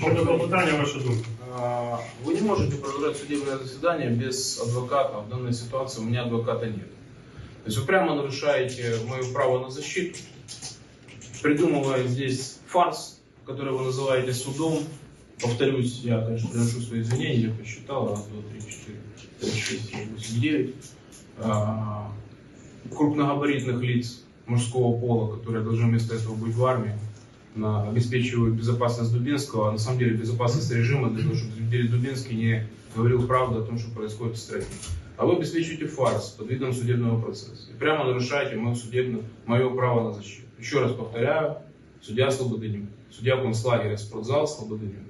Щодо клопотання, ваша думка. Вы не можете продолжать судебное заседание без адвоката. В данной ситуации у меня адвоката нет. То есть вы прямо нарушаете мое право на защиту, придумывая здесь фарс, который вы называете судом. Повторюсь, я, конечно, приношу свои извинения, я посчитал. Раз, два, три, четыре, пять, шесть, семь, восемь, девять. А, Крупногабаритных лиц мужского пола, которые должны вместо этого быть в армии, обеспечивают безопасность Дубинского, а на самом деле безопасность режима для того, чтобы Дубинский не говорил правду о том, что происходит в стране. А вы обеспечиваете фарс под видом судебного процесса. И прямо нарушаете мое, судебное, мое право на защиту. Еще раз повторяю, судья Слободенюк, судья концлагеря спортзал Слободенюк.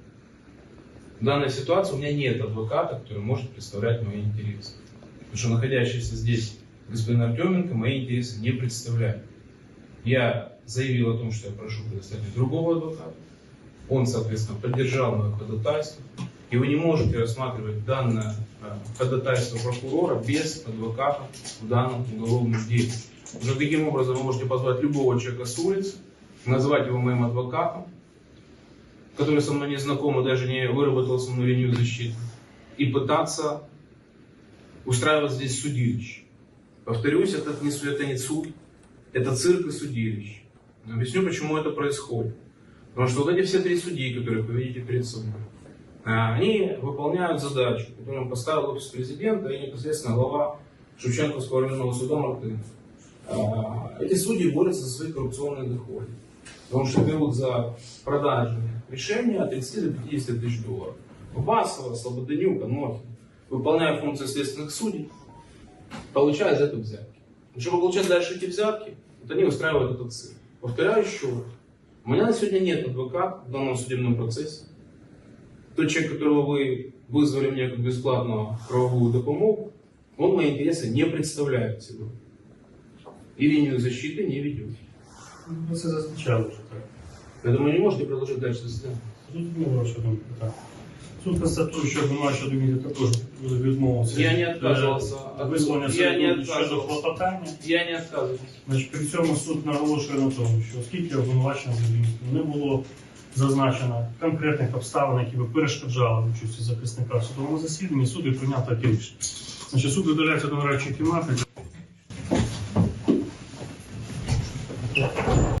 В данной ситуации у меня нет адвоката, который может представлять мои интересы. Потому что находящийся здесь господин Артеменко мои интересы не представляет. Я заявил о том, что я прошу предоставить другого адвоката. Он, соответственно, поддержал мое ходатайство. И вы не можете рассматривать данное э, ходатайство прокурора без адвоката в данном уголовном деле. Уже таким образом вы можете позвать любого человека с улицы, назвать его моим адвокатом, который со мной не знаком и даже не выработал со мной линию защиты, и пытаться устраивать здесь судилище. Повторюсь, это не, это не суд, это цирк и судилище. Объясню, почему это происходит. Потому что вот эти все три судьи, которых вы видите перед собой, а, они выполняют задачу, которую им поставил офис президента и непосредственно глава Шевченковского районного суда Мартынов. А, Эти судьи борются за свои коррупционные доходы. Потому что берут за продажи решения от 30 до 50 тысяч долларов. Басова, Слободенюк, Анохин, выполняя функции следственных судей, получая за это взятки. И чтобы получать дальше эти взятки, вот они устраивают этот цирк. Повторяю еще раз. У меня на сегодня нет адвоката в данном судебном процессе. Тот человек, которого вы вызвали мне как бесплатную правовую допомогу, он мои интересы не представляет сегодня. И линию защиты не ведет. Ви це зазначали вже так. Поэтому не можете продолжать дальше заседание. Зрозуміло, ваша думка, так. Суд констатує, що обвинувача Доміні також відмовився. Я не від, відказувався. е, Я не щодо відказувався. клопотання. Я не отказываюсь. Значить, при цьому суд наголошує на тому, що оскільки обвинувачення Зеленського не було зазначено конкретних обставин, які би перешкоджали участі захисника в судовому засіданні, суд і прийняв таке рішення. Значить, суд видаляється до нарадчої кімнати.